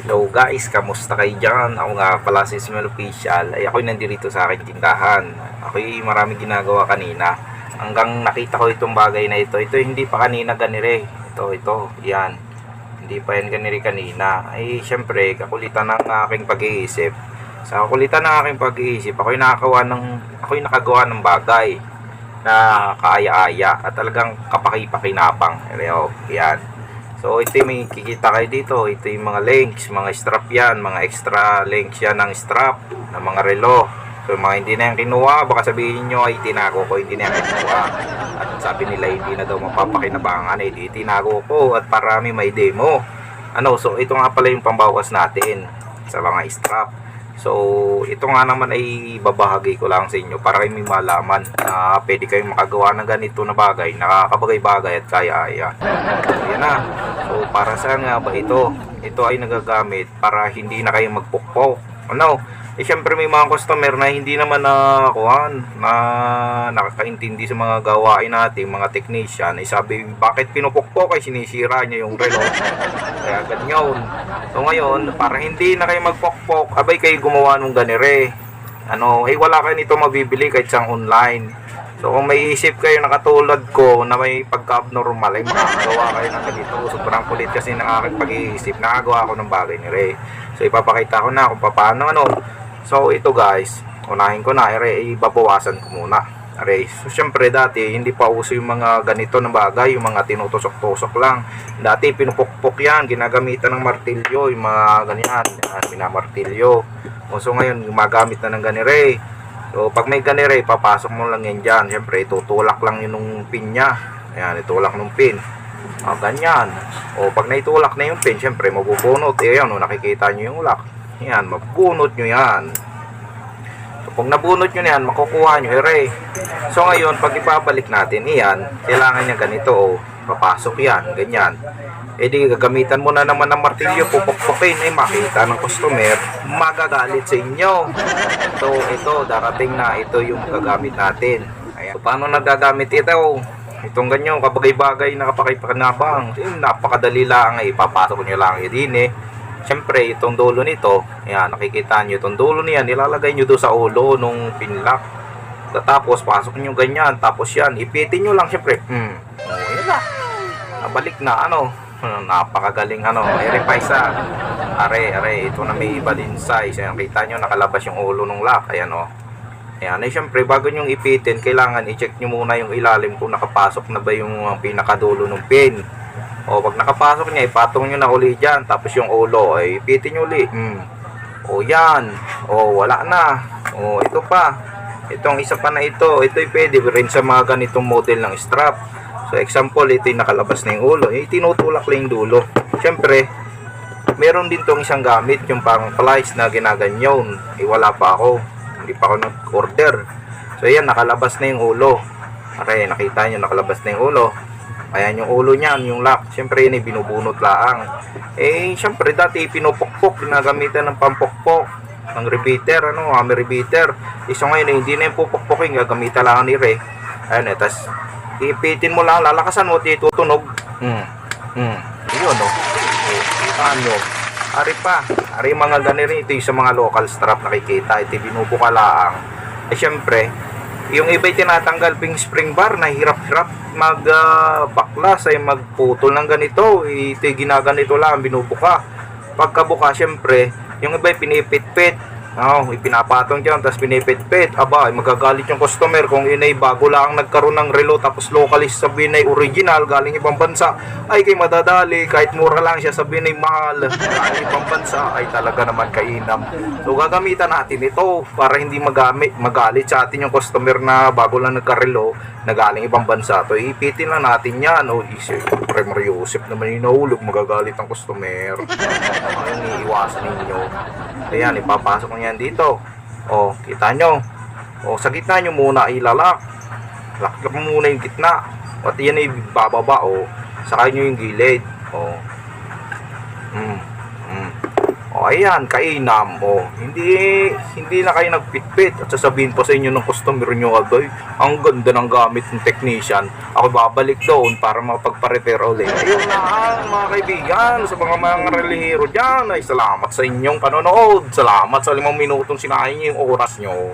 Hello guys, kamusta kayo dyan? Ako nga pala si Smell Official. Ay ako'y nandito sa aking tindahan. Ako'y marami ginagawa kanina. Hanggang nakita ko itong bagay na ito. Ito hindi pa kanina ganire. Ito, ito, yan. Hindi pa yan ganire kanina. Ay syempre, kakulitan ng aking pag-iisip. Sa kakulitan ng aking pag-iisip, ako'y nakagawa ng, ako'y nakagawa ng bagay na kaaya-aya at talagang kapaki-pakinabang. Pero, yan. So ito yung may kikita kayo dito. Ito yung mga links, mga strap yan, mga extra links yan ng strap, ng mga relo. So mga hindi na yan kinuha, baka sabihin nyo ay tinago ko, hindi na yan kinuha. At sabi nila hindi na daw mapapakinabangan, eh di tinago ko at parami may demo. Ano, so ito nga pala yung pambawas natin sa mga strap. So, ito nga naman ay babahagi ko lang sa inyo para kayo may malaman na pwede kayong makagawa ng ganito na bagay, nakakabagay-bagay at kaya-aya. Yan na. So, para saan nga ba ito? Ito ay nagagamit para hindi na kayo magpukpok. Ano? Eh, syempre may mga customer na hindi naman na na nakakaintindi sa mga gawain natin, mga technician. Eh, sabi, bakit pinupukpok ay sinisira niya yung relo? Kaya ganyan. So ngayon, para hindi na kayo magpokpok, abay kayo gumawa ng ganire. Ano, eh wala kayo nito mabibili kahit sang online. So kung may isip kayo na katulad ko na may pagka-abnormal, ay makakagawa kayo ng ganito. Sobrang kulit kasi ng aking pag-iisip. Nakagawa ko ng bagay ni Ray. So ipapakita ko na kung paano ano. So ito guys, unahin ko na. Ray, ibabawasan ko muna. Aray. So, syempre dati, hindi pa uso yung mga ganito na bagay, yung mga tinutusok-tusok lang. Dati, pinupukpok yan, ginagamitan ng martilyo, yung mga ganyan, yan, minamartilyo. So, ngayon, gumagamit na ng ganire. So, pag may ganire, papasok mo lang yan dyan. Syempre, itutulak lang yun ng pin niya. Ayan, itulak ng pin. O, ganyan. O, pag naitulak na yung pin, syempre, mabubunot. Eh, yan, o, nakikita nyo yung lock. Yan, mabunot nyo yan. Pag nabunot nyo yan, makukuha nyo, ere. So, ngayon, pag ipabalik natin, iyan, kailangan niya ganito, o, papasok yan, ganyan. E di, gagamitan mo na naman ng martilyo, pupukpukin, eh, makita ng customer, magagalit sa inyo. So, ito, darating na, ito yung gagamit natin. Ayan. So, paano nagagamit ito? Itong ganyan, kabagay-bagay na kapakaipakanabang. Eh, napakadali lang, eh, ipapasok nyo lang yun din, eh. Siyempre, itong dulo nito, ayan, nakikita nyo, itong dulo niyan, nilalagay nyo doon sa ulo nung pinlock. Tapos, pasok nyo ganyan, tapos yan, ipitin nyo lang, siyempre. Hmm, oh, yan na. Nabalik na, ano, napakagaling, ano, ere pa isa. Are, are, ito na may iba din size. Ayan, kita nyo, nakalabas yung ulo ng lock, ayan, oh. Ayan, eh, syempre, bago nyo ipitin, kailangan i-check nyo muna yung ilalim kung nakapasok na ba yung uh, pinakadulo ng pin. O, pag nakapasok niya, ipatong nyo na uli dyan. Tapos yung ulo, ay ipitin nyo uli. Hmm. O, yan. O, wala na. O, ito pa. Itong isa pa na ito. Ito'y pwede rin sa mga ganitong model ng strap. So, example, ito yung nakalabas na yung ulo. Eh, tinutulak lang yung dulo. Siyempre, meron din tong isang gamit, yung pang flies na ginaganyon. Eh, wala pa ako. Hindi pa ako nag-order. So, ayan, nakalabas na yung ulo. Okay, nakita nyo, nakalabas na yung ulo. Ayan yung ulo niyan, yung lock. Siyempre yun ay binubunot laang. Eh, siyempre dati pinupukpok, ginagamitan ng pampukpok ng repeater, ano, hammer repeater. Iso ngayon, eh, hindi na yung pupukpokin, gagamitan lang ni Re. Ayan eh, tas ipitin mo lang, lalakasan mo, titutunog. Hmm. Hmm. Yun, no. Eh, kita nyo. Ari pa, ari mga ganito, ito yung sa mga local strap nakikita, ito binubuka laang. Eh, siyempre, yung iba'y tinatanggal ping spring bar na hirap-hirap mag uh, ay magputol ng ganito. Ito ginaganito lang binubuka. Pagkabuka syempre yung iba'y pinipit-pit Oh, ipinapatong dyan, tapos pinipit-pit. Aba, ay magagalit yung customer kung inay bago lang nagkaroon ng relo, tapos localist sabihin ay original, galing ibang bansa. Ay, kay madadali, kahit mura lang siya, sabihin ay mahal. Galing ibang bansa, ay talaga naman kainam. So, gagamitan natin ito para hindi magamit, magalit sa atin yung customer na bago lang nagkarelo, na galing ibang bansa. To, ipitin lang natin yan. O, isip, pre, Mario Joseph naman yung nahulog, magagalit ang customer. Ayun, iiwasan ninyo. Ayan, ipapasok nyo yan dito. O, kita nyo. O, sa gitna nyo muna ilalak. Mo muna yung gitna. At yan ay bababa, o. Saka nyo yung gilid. O. O, ayan, kainam mo. Hindi, hindi na kayo nagpitpit at sasabihin pa sa inyo ng customer nyo agay, ang ganda ng gamit ng technician. Ako babalik doon para makapagpa-repair ulit. Ayun lang mga kaibigan, sa mga mga relihero dyan, ay salamat sa inyong panonood. Salamat sa limang minutong sinahin yung oras nyo.